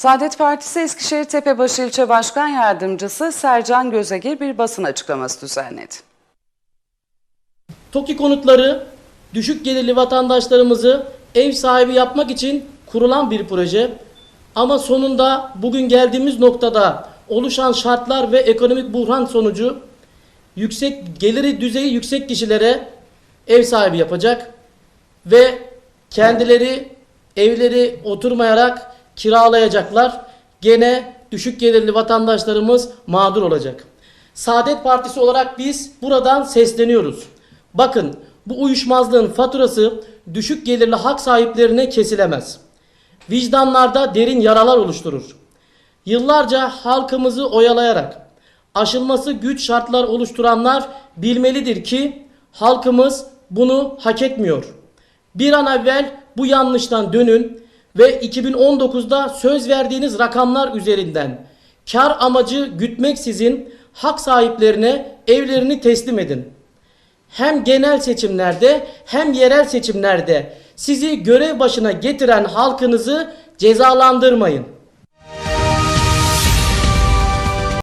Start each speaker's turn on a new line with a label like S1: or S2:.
S1: Saadet Partisi Eskişehir Tepebaşı İlçe Başkan Yardımcısı Sercan Gözegir bir basın açıklaması düzenledi.
S2: TOKİ konutları düşük gelirli vatandaşlarımızı ev sahibi yapmak için kurulan bir proje. Ama sonunda bugün geldiğimiz noktada oluşan şartlar ve ekonomik buhran sonucu yüksek geliri düzeyi yüksek kişilere ev sahibi yapacak ve kendileri evleri oturmayarak kiralayacaklar. Gene düşük gelirli vatandaşlarımız mağdur olacak. Saadet Partisi olarak biz buradan sesleniyoruz. Bakın bu uyuşmazlığın faturası düşük gelirli hak sahiplerine kesilemez. Vicdanlarda derin yaralar oluşturur. Yıllarca halkımızı oyalayarak aşılması güç şartlar oluşturanlar bilmelidir ki halkımız bunu hak etmiyor. Bir an evvel bu yanlıştan dönün ve 2019'da söz verdiğiniz rakamlar üzerinden kar amacı gütmeksizin hak sahiplerine evlerini teslim edin. Hem genel seçimlerde hem yerel seçimlerde sizi görev başına getiren halkınızı cezalandırmayın.